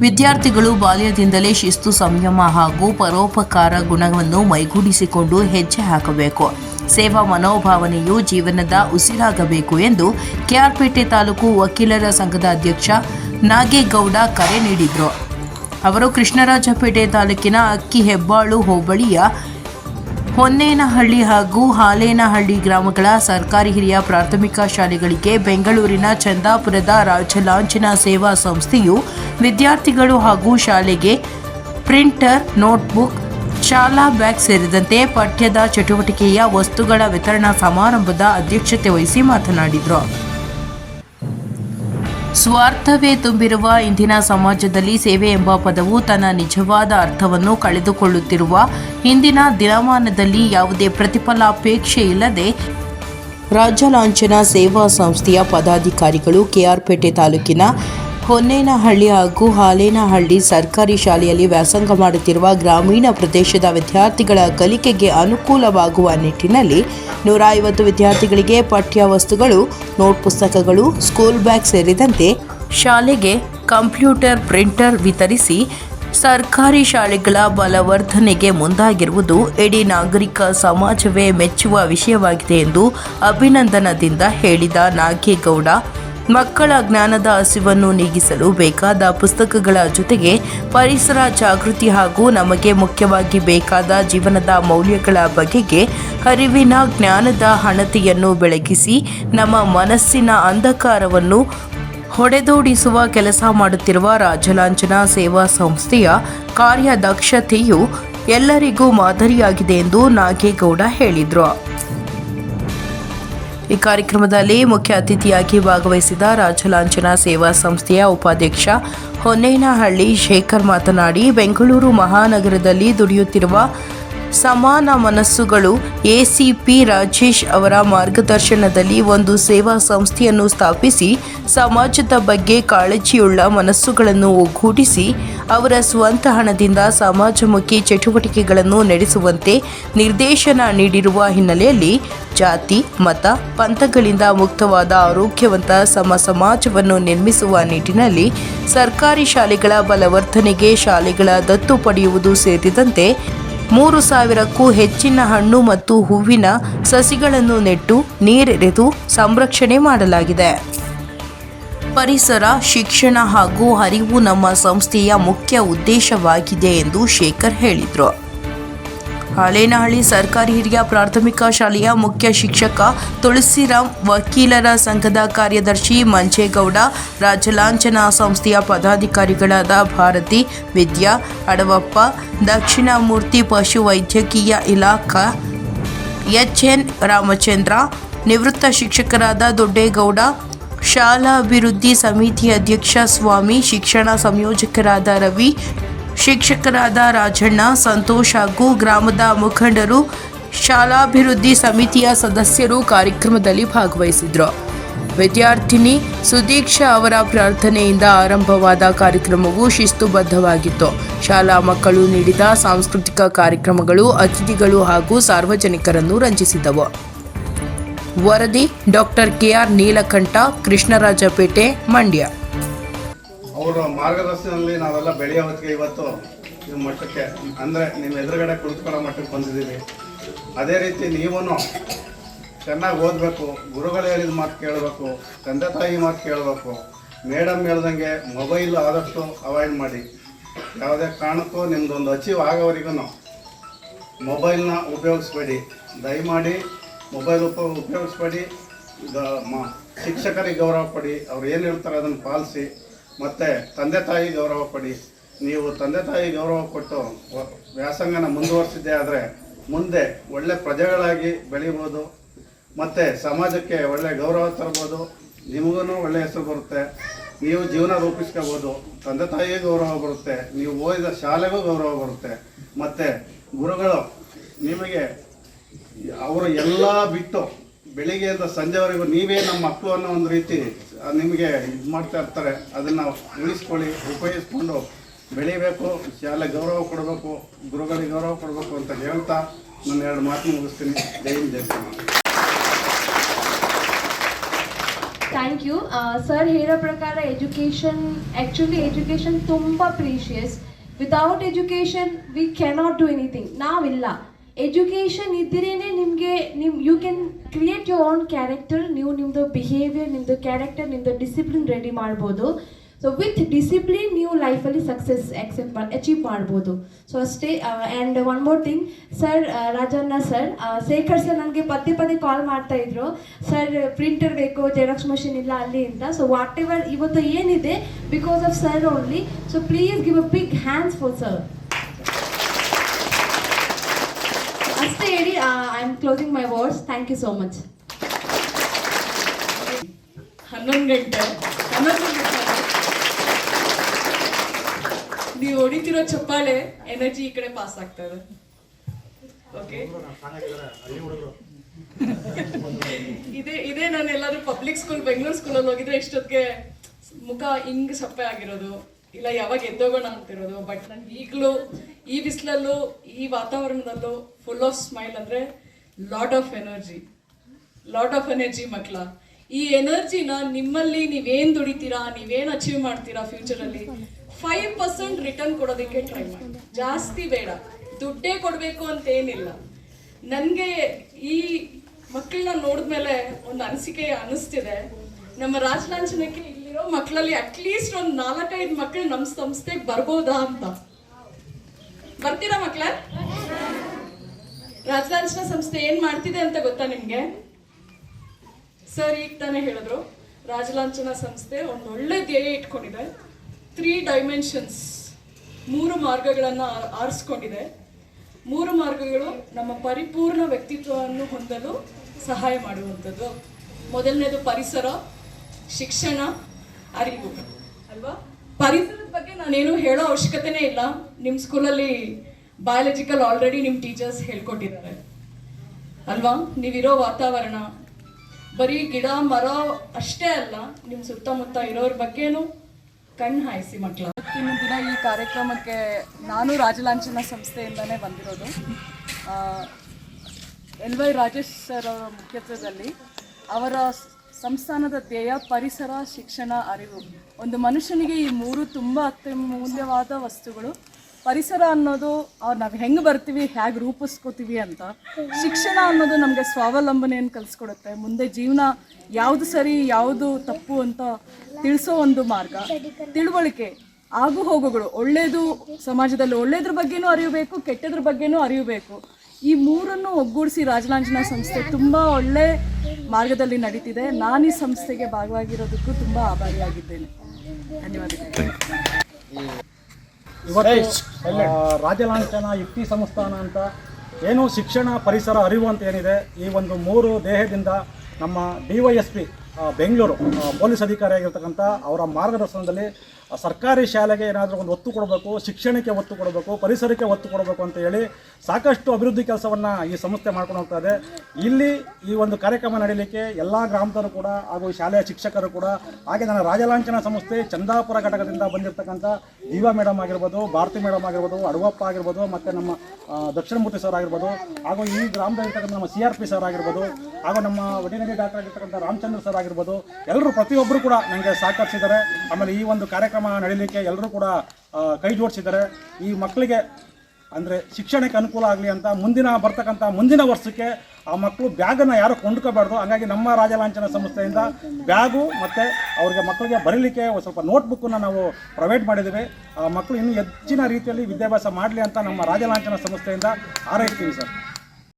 ವಿದ್ಯಾರ್ಥಿಗಳು ಬಾಲ್ಯದಿಂದಲೇ ಶಿಸ್ತು ಸಂಯಮ ಹಾಗೂ ಪರೋಪಕಾರ ಗುಣವನ್ನು ಮೈಗೂಡಿಸಿಕೊಂಡು ಹೆಜ್ಜೆ ಹಾಕಬೇಕು. ಸೇವಾ ಮನೋಭಾವನೆಯು ಜೀವನದ ಉಸಿರಾಗಬೇಕು ಎಂದು ಕೆಆರ್ಪೇಟೆ ತಾಲೂಕು ವಕೀಲರ ಸಂಘದ ಅಧ್ಯಕ್ಷ ನಾಗೇಗೌಡ ಕರೆ ನೀಡಿದರು. ಅವರು ಕೃಷ್ಣರಾಜಪೇಟೆ ತಾಲೂಕಿನ ಅಕ್ಕಿ ಹೆಬ್ಬಾಳು ಹೋಬಳಿಯ ಹೊನ್ನೇನಹಳ್ಳಿ ಹಾಗೂ ಹಾಲೇನಹಳ್ಳಿ ಗ್ರಾಮಗಳ ಸರ್ಕಾರಿ ಹಿರಿಯ ಪ್ರಾಥಮಿಕ ಶಾಲೆಗಳಿಗೆ ಬೆಂಗಳೂರಿನ ಚಂದಾಪುರದ ರಾಜಲಾಂಛನ ಸೇವಾ ಸಂಸ್ಥೆಯು ವಿದ್ಯಾರ್ಥಿಗಳು ಹಾಗೂ ಶಾಲೆಗೆ ಪ್ರಿಂಟರ್, ನೋಟ್ಬುಕ್, ಶಾಲಾ ಬ್ಯಾಗ್ ಸೇರಿದಂತೆ ಪಠ್ಯದ ಚಟುವಟಿಕೆಯ ವಸ್ತುಗಳ ವಿತರಣಾ ಸಮಾರಂಭದ ಅಧ್ಯಕ್ಷತೆ ವಹಿಸಿ ಮಾತನಾಡಿದರು. ಸ್ವಾರ್ಥವೇ ತುಂಬಿರುವ ಇಂದಿನ ಸಮಾಜದಲ್ಲಿ ಸೇವೆ ಎಂಬ ಪದವು ತನ್ನ ನಿಜವಾದ ಅರ್ಥವನ್ನು ಕಳೆದುಕೊಳ್ಳುತ್ತಿರುವ ಇಂದಿನ ದಿನಮಾನದಲ್ಲಿ ಯಾವುದೇ ಪ್ರತಿಫಲಾಪೇಕ್ಷೆ ಇಲ್ಲದೆ ರಾಜ್ಯ ಲಾಂಛನ ಸೇವಾ ಸಂಸ್ಥೆಯ ಪದಾಧಿಕಾರಿಗಳು ಕೆಆರ್ಪೇಟೆ ತಾಲೂಕಿನ ಹೊನ್ನೇನಹಳ್ಳಿ ಹಾಗೂ ಹಾಲೇನಹಳ್ಳಿ ಸರ್ಕಾರಿ ಶಾಲೆಯಲ್ಲಿ ವ್ಯಾಸಂಗ ಮಾಡುತ್ತಿರುವ ಗ್ರಾಮೀಣ ಪ್ರದೇಶದ ವಿದ್ಯಾರ್ಥಿಗಳ ಕಲಿಕೆಗೆ ಅನುಕೂಲವಾಗುವ ನಿಟ್ಟಿನಲ್ಲಿ ನೂರ ಐವತ್ತು ವಿದ್ಯಾರ್ಥಿಗಳಿಗೆ ಪಠ್ಯ ವಸ್ತುಗಳು, ನೋಟ್ ಪುಸ್ತಕಗಳು, ಸ್ಕೂಲ್ ಬ್ಯಾಗ್ ಸೇರಿದಂತೆ ಶಾಲೆಗೆ ಕಂಪ್ಯೂಟರ್, ಪ್ರಿಂಟರ್ ವಿತರಿಸಿ ಸರ್ಕಾರಿ ಶಾಲೆಗಳ ಬಲವರ್ಧನೆಗೆ ಮುಂದಾಗಿರುವುದು ಇಡೀ ನಾಗರಿಕ ಸಮಾಜವೇ ಮೆಚ್ಚುವ ವಿಷಯವಾಗಿದೆ ಎಂದು ಅಭಿನಂದನದಿಂದ ಹೇಳಿದ ನಾಗೇಗೌಡ. ಮಕ್ಕಳ ಜ್ಞಾನದ ಹಸಿವನ್ನು ನೀಗಿಸಲು ಬೇಕಾದ ಪುಸ್ತಕಗಳ ಜೊತೆಗೆ ಪರಿಸರ ಜಾಗೃತಿ ಹಾಗೂ ನಮಗೆ ಮುಖ್ಯವಾಗಿ ಬೇಕಾದ ಜೀವನದ ಮೌಲ್ಯಗಳ ಬಗೆಗೆ ಅರಿವಿನ ಜ್ಞಾನದ ಹಣತೆಯನ್ನು ಬೆಳಗಿಸಿ ನಮ್ಮ ಮನಸ್ಸಿನ ಅಂಧಕಾರವನ್ನು ಹೊಡೆದೋಡಿಸುವ ಕೆಲಸ ಮಾಡುತ್ತಿರುವ ರಾಜಲಾಂಛನ ಸೇವಾ ಸಂಸ್ಥೆಯ ಕಾರ್ಯದಕ್ಷತೆಯು ಎಲ್ಲರಿಗೂ ಮಾದರಿಯಾಗಿದೆ ಎಂದು ನಾಗೇಗೌಡ ಹೇಳಿದರು. ಈ ಕಾರ್ಯಕ್ರಮದಲ್ಲಿ ಮುಖ್ಯ ಅತಿಥಿಯಾಗಿ ಭಾಗವಹಿಸಿದ ರಾಜಲಾಂಛನ ಸೇವಾ ಸಂಸ್ಥೆಯ ಉಪಾಧ್ಯಕ್ಷ ಹೊನ್ನೇನಹಳ್ಳಿ ಶೇಖರ್ ಮಾತನಾಡಿ, ಬೆಂಗಳೂರು ಮಹಾನಗರದಲ್ಲಿ ದುಡಿಯುತ್ತಿರುವ ಸಮಾನ ಮನಸ್ಸುಗಳು ಎಸಿಪಿ ರಾಜೇಶ್ ಅವರ ಮಾರ್ಗದರ್ಶನದಲ್ಲಿ ಒಂದು ಸೇವಾ ಸಂಸ್ಥೆಯನ್ನು ಸ್ಥಾಪಿಸಿ, ಸಮಾಜದ ಬಗ್ಗೆ ಕಾಳಜಿಯುಳ್ಳ ಮನಸ್ಸುಗಳನ್ನು ಒಗ್ಗೂಡಿಸಿ, ಅವರ ಸ್ವಂತ ಹಣದಿಂದ ಸಮಾಜಮುಖಿ ಚಟುವಟಿಕೆಗಳನ್ನು ನಡೆಸುವಂತೆ ನಿರ್ದೇಶನ ನೀಡಿರುವ ಹಿನ್ನೆಲೆಯಲ್ಲಿ ಜಾತಿ, ಮತ, ಪಂಥಗಳಿಂದ ಮುಕ್ತವಾದ ಆರೋಗ್ಯವಂತ ಸಮ ಸಮಾಜವನ್ನು ನಿರ್ಮಿಸುವ ನಿಟ್ಟಿನಲ್ಲಿ ಸರ್ಕಾರಿ ಶಾಲೆಗಳ ಬಲವರ್ಧನೆಗೆ ಶಾಲೆಗಳ ದತ್ತು ಪಡೆಯುವುದು ಸೇರಿದಂತೆ ಮೂರು ಸಾವಿರಕ್ಕೂ ಹೆಚ್ಚಿನ ಹಣ್ಣು ಮತ್ತು ಹೂವಿನ ಸಸಿಗಳನ್ನು ನೆಟ್ಟು ನೀರೆರೆದು ಸಂರಕ್ಷಣೆ ಮಾಡಲಾಗಿದೆ. ಪರಿಸರ, ಶಿಕ್ಷಣ ಹಾಗೂ ಅರಿವು ನಮ್ಮ ಸಂಸ್ಥೆಯ ಮುಖ್ಯ ಉದ್ದೇಶವಾಗಿದೆ ಎಂದು ಶೇಖರ್ ಹೇಳಿದರು. ಹಾಲೇನಹಳ್ಳಿ ಸರ್ಕಾರಿ ಹಿರಿಯ ಪ್ರಾಥಮಿಕ ಶಾಲೆಯ ಮುಖ್ಯ ಶಿಕ್ಷಕ ತುಳಸಿರಾಮ್ ವಕೀಲರ ಸಂಘದ ಕಾರ್ಯದರ್ಶಿ ಮಂಜೇಗೌಡ, ರಾಜಲಾಂಛನ ಸಂಸ್ಥೆಯ ಪದಾಧಿಕಾರಿಗಳಾದ ಭಾರತಿ, ವಿದ್ಯಾ ಅಡವಪ್ಪ ದಕ್ಷಿಣ ಮೂರ್ತಿ ಪಶು ವೈದ್ಯಕೀಯ ಇಲಾಖಾ, ಎಚ್ಎನ್ ರಾಮಚಂದ್ರ, ನಿವೃತ್ತ ಶಿಕ್ಷಕರಾದ ದೊಡ್ಡೇಗೌಡ, ಶಾಲಾ ಅಭಿವೃದ್ಧಿ ಸಮಿತಿ ಅಧ್ಯಕ್ಷ ಸ್ವಾಮಿ, ಶಿಕ್ಷಣ ಸಂಯೋಜಕರಾದ ರವಿ ಶಿಕ್ಷಕರಾದ ರಾಜಣ್ಣ, ಸಂತೋಷ್ ಹಾಗೂ ಗ್ರಾಮದ ಮುಖಂಡರು, ಶಾಲಾಭಿವೃದ್ಧಿ ಸಮಿತಿಯ ಸದಸ್ಯರು ಕಾರ್ಯಕ್ರಮದಲ್ಲಿ ಭಾಗವಹಿಸಿದರು. ವಿದ್ಯಾರ್ಥಿನಿ ಸುದೀಕ್ಷಾ ಅವರ ಪ್ರಾರ್ಥನೆಯಿಂದ ಆರಂಭವಾದ ಕಾರ್ಯಕ್ರಮವು ಶಿಸ್ತುಬದ್ಧವಾಗಿತ್ತು. ಶಾಲಾ ಮಕ್ಕಳು ನೀಡಿದ ಸಾಂಸ್ಕೃತಿಕ ಕಾರ್ಯಕ್ರಮಗಳು ಅತಿಥಿಗಳು ಹಾಗೂ ಸಾರ್ವಜನಿಕರನ್ನು ರಂಜಿಸಿದವು. ವರದಿ ಡಾಕ್ಟರ್ ಕೆಆರ್ ನೀಲಕಂಠ, ಕೃಷ್ಣರಾಜಪೇಟೆ, ಮಂಡ್ಯ. ಅವರ ಮಾರ್ಗದರ್ಶನದಲ್ಲಿ ನಾವೆಲ್ಲ ಬೆಳೆಯೋ ಹೊತ್ತಿಗೆ ಇವತ್ತು ನಿಮ್ಮ ಮಟ್ಟಕ್ಕೆ, ಅಂದರೆ ನಿಮ್ಮ ಎದುರುಗಡೆ ಕುಳಿತುಕೊಳ್ಳೋ ಮಟ್ಟಕ್ಕೆ ಬಂದಿದ್ದೀವಿ. ಅದೇ ರೀತಿ ನೀವೂ ಚೆನ್ನಾಗಿ ಓದಬೇಕು, ಗುರುಗಳು ಹೇಳಿದ ಮಾತು ಕೇಳಬೇಕು, ತಂದೆ ತಾಯಿ ಮಾತು ಕೇಳಬೇಕು. ಮೇಡಮ್ ಹೇಳ್ದಂಗೆ ಮೊಬೈಲ್ ಆದಷ್ಟು ಅವಾಯ್ಡ್ ಮಾಡಿ. ಯಾವುದೇ ಕಾರಣಕ್ಕೂ ನಿಮ್ಮದೊಂದು ಅಚೀವ್ ಆಗೋವರೆಗೂ ಮೊಬೈಲ್ನ ಉಪಯೋಗಿಸ್ಬೇಡಿ. ದಯಮಾಡಿ ಮೊಬೈಲ್ ಉಪ, ಉಪಯೋಗಿಸ್ಬೇಡಿ. ಶಿಕ್ಷಕರಿಗೆ ಗೌರವ ಪಡಿ ಅವ್ರು ಏನು ಹೇಳ್ತಾರೆ ಅದನ್ನು ಪಾಲಿಸಿ. ಮತ್ತು ತಂದೆ ತಾಯಿ ಗೌರವ ಕೊಡಿ. ನೀವು ತಂದೆ ತಾಯಿ ಗೌರವ ಕೊಟ್ಟು ವ್ಯಾಸಂಗನ ಮುಂದುವರಿಸಿದ್ದೆ ಆದರೆ ಮುಂದೆ ಒಳ್ಳೆ ಪ್ರಜೆಗಳಾಗಿ ಬೆಳಿಬೋದು ಮತ್ತು ಸಮಾಜಕ್ಕೆ ಒಳ್ಳೆ ಗೌರವ ತರ್ಬೋದು. ನಿಮಗೂ ಒಳ್ಳೆ ಹೆಸರು ಬರುತ್ತೆ. ನೀವು ಜೀವನ ರೂಪಿಸ್ಕೋಬೋದು. ತಂದೆ ತಾಯಿಗೆ ಗೌರವ ಬರುತ್ತೆ. ನೀವು ಓದಿದ ಶಾಲೆಗೂ ಗೌರವ ಬರುತ್ತೆ. ಮತ್ತು ಗುರುಗಳು, ನಿಮಗೆ ಅವರು ಎಲ್ಲ ಬಿಟ್ಟು ಬೆಳಿಗ್ಗೆಯಿಂದ ಸಂಜೆವರೆಗೂ ನೀವೇ ನಮ್ಮ ಮಕ್ಕಳು ಅನ್ನೋ ಒಂದು ರೀತಿ ನಿಮಗೆ ಇದು ಮಾಡ್ತಾ ಇರ್ತಾರೆ. ಅದನ್ನು ಉಳಿಸ್ಕೊಳ್ಳಿ, ಉಪಯೋಗಿಸ್ಕೊಂಡು ಬೆಳಿಬೇಕು, ಶಾಲೆ ಗೌರವ ಕೊಡಬೇಕು, ಗುರುಗಳಿಗೆ ಗೌರವ ಕೊಡಬೇಕು ಅಂತ ಹೇಳ್ತಾ ನಾನು ಎರಡು ಮಾತು ಮುಗಿಸ್ತೀನಿ. ಜೈ ಹಿಂದ್, ಜೈ. ಥ್ಯಾಂಕ್ ಯು ಸರ್ ಹೇಳೋ ಪ್ರಕಾರ ಎಜುಕೇಷನ್ ಆ್ಯಕ್ಚುಲಿ ಎಜುಕೇಷನ್ ತುಂಬ precious without education we cannot do anything ನಾವಿಲ್ಲ. ಎಜುಕೇಷನ್ ಇದ್ದಿರೇನೆ ನಿಮಗೆ ನಿಮ್ you can create your own character ನೀವು ನಿಮ್ಮದು ಬಿಹೇವಿಯರ್ ನಿಮ್ಮದು ಕ್ಯಾರೆಕ್ಟರ್ ನಿಮ್ಮದು ಡಿಸಿಪ್ಲಿನ್ ರೆಡಿ ಮಾಡ್ಬೋದು. ಸೊ ವಿತ್ ಡಿಸಿಪ್ಲಿನ್ ನೀವು ಲೈಫಲ್ಲಿ ಸಕ್ಸಸ್ ಆಕ್ಸೆಪ್ಟ್ ಅಚೀವ್ ಮಾಡ್ಬೋದು. ಸೊ ಅಷ್ಟೇ and one more thing sir Rajanna sir Shekhar sir ನನಗೆ ಪದೇ ಪದೇ ಕಾಲ್ ಮಾಡ್ತಾ ಇದ್ರು. ಸರ್ ಪ್ರಿಂಟರ್ ಬೇಕು ಜೆರಾಕ್ಸ್ ಮಷಿನ್ ಇಲ್ಲ ಅಲ್ಲಿ ಅಂತ. ಸೊ ವಾಟ್ ಎವರ್ ಇವತ್ತು ಏನಿದೆ because of sir only so please give a big hands for sir ಅಷ್ಟೇ ಹೇಳಿ I am closing my words thank you so much ಹನ್ನೊಂದು ಗಂಟೆ. ಹನ್ನೊಂದು ನೀವು ಹೊಡಿತಿರೋ ಚಪ್ಪಾಳೆ ಎನರ್ಜಿ ಈ ಕಡೆ ಪಾಸ್ ಆಗ್ತಾ ಇದೆ. ಓಕೆ ಇದೇ ಇದೇ ನಾನು ಎಲ್ಲಾದ್ರೂ ಪಬ್ಲಿಕ್ ಸ್ಕೂಲ್ ಬೆಂಗಳೂರು ಸ್ಕೂಲಲ್ಲಿ ಹೋಗಿದ್ರೆ ಇಷ್ಟೊತ್ತಿಗೆ ಮುಖ ಹಿಂಗ್ ಸಪ್ಪೆ ಆಗಿರೋದು. ಇಲ್ಲ, ಯಾವಾಗ ಎದ್ದೋಗೋಣ ಅಂತಿರೋದು ಬಟ್ ನಂಗೆ ಈಗಲೂ ಈ ಬಿಸಿಲಲ್ಲೂ, ಈ ವಾತಾವರಣದಲ್ಲೂ ಫುಲ್ ಆಫ್ ಸ್ಮೈಲ್ ಅಂದರೆ lot of energy lot of energy ಮಕ್ಕಳ ಈ ಎನರ್ಜಿನ ನಿಮ್ಮಲ್ಲಿ ನೀವೇನು ದುಡಿತೀರಾ, ನೀವೇನು ಅಚೀವ್ ಮಾಡ್ತೀರಾ ಫ್ಯೂಚರಲ್ಲಿ ಫೈವ್ ಪರ್ಸೆಂಟ್ ರಿಟರ್ನ್ ಕೊಡೋದಕ್ಕೆ ಟ್ರೈ ಮಾಡಿ. ಜಾಸ್ತಿ ಬೇಡ. ದುಡ್ಡೇ ಕೊಡಬೇಕು ಅಂತ ಏನಿಲ್ಲ. ನನಗೆ ಈ ಮಕ್ಕಳನ್ನ ನೋಡಿದ್ಮೇಲೆ ಒಂದು ಅನಿಸಿಕೆ ಅನಿಸ್ತಿದೆ ನಮ್ಮ ರಾಜಲಾಂಛನಕ್ಕೆ ಇಲ್ಲಿರೋ ಮಕ್ಕಳಲ್ಲಿ ಅಟ್ಲೀಸ್ಟ್ ಒಂದು ನಾಲ್ಕೈದು ಮಕ್ಕಳು ನಮ್ಮ ಸಂಸ್ಥೆಗೆ ಬರ್ಬೋದಾ ಅಂತ. ಬರ್ತೀರಾ ಮಕ್ಕಳ ರಾಜಲಾಂಚನ ಸಂಸ್ಥೆ ಏನ್ ಮಾಡ್ತಿದೆ ಅಂತ ಗೊತ್ತಾ ನಿಮ್ಗೆ? ಸರ್, ಈಗ ತಾನೇ ಹೇಳಿದ್ರು. ರಾಜಲಾಂಛನ ಸಂಸ್ಥೆ ಒಂದು ಒಳ್ಳೆ ಧ್ಯೇಯ ಇಟ್ಕೊಂಡಿದೆ. ತ್ರೀ ಡೈಮೆನ್ಷನ್ಸ್ ಮೂರು ಮಾರ್ಗಗಳನ್ನು ಆರಿಸ್ಕೊಂಡಿದೆ. ಮೂರು ಮಾರ್ಗಗಳು ನಮ್ಮ ಪರಿಪೂರ್ಣ ವ್ಯಕ್ತಿತ್ವವನ್ನು ಹೊಂದಲು ಸಹಾಯ ಮಾಡುವಂಥದ್ದು. ಮೊದಲನೇದು ಪರಿಸರ, ಶಿಕ್ಷಣ ಅರಿವು ಅಲ್ವಾ ಪರಿಸರದ ಬಗ್ಗೆ ನಾನೇನು ಹೇಳೋ ಅವಶ್ಯಕತೆನೇ ಇಲ್ಲ. ನಿಮ್ಮ ಸ್ಕೂಲಲ್ಲಿ ಬಯಾಲಜಿಕಲ್ ಆಲ್ರೆಡಿ ನಿಮ್ಮ ಟೀಚರ್ಸ್ ಹೇಳ್ಕೊಟ್ಟಿದ್ದಾರೆ. ಅಲ್ವಾ? ನೀವಿರೋ ವಾತಾವರಣ, ಬರೀ ಗಿಡ, ಮರ ಅಷ್ಟೇ ಅಲ್ಲ ನಿಮ್ಮ ಸುತ್ತಮುತ್ತ ಇರೋರ ಬಗ್ಗೆನೂ ಕಣ್ಣು ಹಾಯಿಸಿ ಮಕ್ಕಳು ಇವತ್ತಿನ ದಿನ ಈ ಕಾರ್ಯಕ್ರಮಕ್ಕೆ ನಾನು ರಾಜಲಾಂಛನ ಸಂಸ್ಥೆಯಿಂದನೇ ಬಂದಿರೋದು. ಎಲ್ ವೈ ರಾಜೇಶ್ ಸರ್ ಅವರ ಮುಖ್ಯತ್ವದಲ್ಲಿ ಅವರ ಸಂಸ್ಥಾನದ ಧ್ಯೇಯ, ಪರಿಸರ, ಶಿಕ್ಷಣ, ಅರಿವು. ಒಂದು ಮನುಷ್ಯನಿಗೆ ಈ ಮೂರು ತುಂಬ ಅತ್ಯಮೂಲ್ಯವಾದ ವಸ್ತುಗಳು. ಪರಿಸರ ಅನ್ನೋದು ನಾವು ಹೆಂಗೆ ಬರ್ತೀವಿ ಹೇಗೆ ರೂಪಿಸ್ಕೋತೀವಿ ಅಂತ. ಶಿಕ್ಷಣ ಅನ್ನೋದು ನಮಗೆ ಸ್ವಾವಲಂಬನೆಯನ್ನು ಕಲಿಸ್ಕೊಡುತ್ತೆ. ಮುಂದೆ ಜೀವನ ಯಾವುದು ಸರಿ, ಯಾವುದು ತಪ್ಪು ಅಂತ ತಿಳಿಸೋ ಒಂದು ಮಾರ್ಗ. ತಿಳುವಳಿಕೆ, ಆಗು ಹೋಗುಗಳು. ಒಳ್ಳೆಯದು ಸಮಾಜದಲ್ಲಿ ಒಳ್ಳೆಯದ್ರ ಬಗ್ಗೆನೂ ಅರಿಯಬೇಕು ಕೆಟ್ಟದ್ರ ಬಗ್ಗೆನೂ ಅರಿಯಬೇಕು ಈ ಮೂರನ್ನು ಒಗ್ಗೂಡಿಸಿ ರಾಜಲಾಂಛನ ಸಂಸ್ಥೆ ತುಂಬ ಒಳ್ಳೆ ಮಾರ್ಗದಲ್ಲಿ ನಡೀತಿದೆ. ನಾನು ಈ ಸಂಸ್ಥೆಗೆ ಭಾಗವಾಗಿರೋದಕ್ಕೂ ತುಂಬ ಆಭಾರಿಯಾಗಿದ್ದೇನೆ. ಧನ್ಯವಾದಗಳು. ಇವತ್ತು ರಾಜಲಾಂಛನ ಯುಕ್ತಿ ಸಂಸ್ಥಾನ ಅಂತ ಏನು ಶಿಕ್ಷಣ ಪರಿಸರ ಅರಿವು ಅಂತ ಏನಿದೆ ಈ ಒಂದು ಮೂರು ದೇಹದಿಂದ ನಮ್ಮ D Y S P Bengaluru police ಅಧಿಕಾರಿಯಾಗಿರ್ತಕ್ಕಂಥ ಅವರ ಮಾರ್ಗದರ್ಶನದಲ್ಲಿ ಸರ್ಕಾರಿ ಶಾಲೆಗೆ ಏನಾದರೂ ಒಂದು ಒತ್ತು ಕೊಡಬೇಕು, ಶಿಕ್ಷಣಕ್ಕೆ ಒತ್ತು ಕೊಡಬೇಕು, ಪರಿಸರಕ್ಕೆ ಒತ್ತು ಕೊಡಬೇಕು ಅಂತ ಹೇಳಿ ಸಾಕಷ್ಟು ಅಭಿವೃದ್ಧಿ ಕೆಲಸವನ್ನು ಈ ಸಂಸ್ಥೆ ಮಾಡ್ಕೊಂಡು ಹೋಗ್ತಾ ಇದೆ. ಇಲ್ಲಿ ಈ ಒಂದು ಕಾರ್ಯಕ್ರಮ ನಡೀಲಿಕ್ಕೆ ಎಲ್ಲ ಗ್ರಾಮದವರು ಕೂಡ ಹಾಗೂ ಶಾಲೆಯ ಶಿಕ್ಷಕರು ಕೂಡ, ಹಾಗೆ ನನ್ನ ರಾಜಲಾಂಛನ ಸಂಸ್ಥೆ ಚಂದಾಪುರ ಘಟಕದಿಂದ ಬಂದಿರತಕ್ಕಂಥ ದೀವಾ ಮೇಡಮ್ ಆಗಿರ್ಬೋದು, ಭಾರತಿ ಮೇಡಮ್ ಆಗಿರ್ಬೋದು, ಅಡುವಪ್ಪ ಆಗಿರ್ಬೋದು, ಮತ್ತು ನಮ್ಮ ದಕ್ಷಿಣಮೂರ್ತಿ ಸರ್ ಆಗಿರ್ಬೋದು, ಹಾಗೂ ಈ ಗ್ರಾಮದಲ್ಲಿರ್ತಕ್ಕಂಥ ನಮ್ಮ ಸಿ ಆರ್ ಪಿ ಸರ್ ಆಗಿರ್ಬೋದು, ಹಾಗೂ ನಮ್ಮ ವೆಟನರಿ ಡಾಕ್ಟರ್ ಆಗಿರ್ತಕ್ಕಂಥ ರಾಮಚಂದ್ರ ಸರ್ ಆಗಿರ್ಬೋದು ಎಲ್ಲರೂ ಪ್ರತಿಯೊಬ್ಬರು ಕೂಡ ನನಗೆ ಸಹಕರಿಸಿದ್ದಾರೆ. ಆಮೇಲೆ ಈ ಒಂದು ಕಾರ್ಯಕ್ರಮ ನಡೀಲಿಕ್ಕೆ ಎಲ್ಲರೂ ಕೂಡ ಕೈ ಜೋಡಿಸಿದ್ದಾರೆ. ಈ ಮಕ್ಕಳಿಗೆ ಅಂದರೆ ಶಿಕ್ಷಣಕ್ಕೆ ಅನುಕೂಲ ಆಗಲಿ ಅಂತ ಮುಂದಿನ, ಬರ್ತಕ್ಕಂಥ ಮುಂದಿನ ವರ್ಷಕ್ಕೆ ಆ ಮಕ್ಕಳು ಬ್ಯಾಗನ್ನು ಯಾರು ಕೊಂಡ್ಕೋಬಾರ್ದು. ಹಾಗಾಗಿ ನಮ್ಮ ರಾಜಲಾಂಛನ ಸಂಸ್ಥೆಯಿಂದ ಬ್ಯಾಗು ಮತ್ತು ಅವ್ರಿಗೆ ಮಕ್ಕಳಿಗೆ ಬರೀಲಿಕ್ಕೆ ಒಂದು ಸ್ವಲ್ಪ ನೋಟ್ಬುಕ್ಕನ್ನು ನಾವು ಪ್ರೊವೈಡ್ ಮಾಡಿದ್ದೀವಿ. ಆ ಮಕ್ಕಳು ಇನ್ನೂ ಹೆಚ್ಚಿನ ರೀತಿಯಲ್ಲಿ ವಿದ್ಯಾಭ್ಯಾಸ ಮಾಡಲಿ ಅಂತ ನಮ್ಮ ರಾಜಲಾಂಛನ ಸಂಸ್ಥೆಯಿಂದ ಹಾರೈಸ್ತೀವಿ ಸರ್.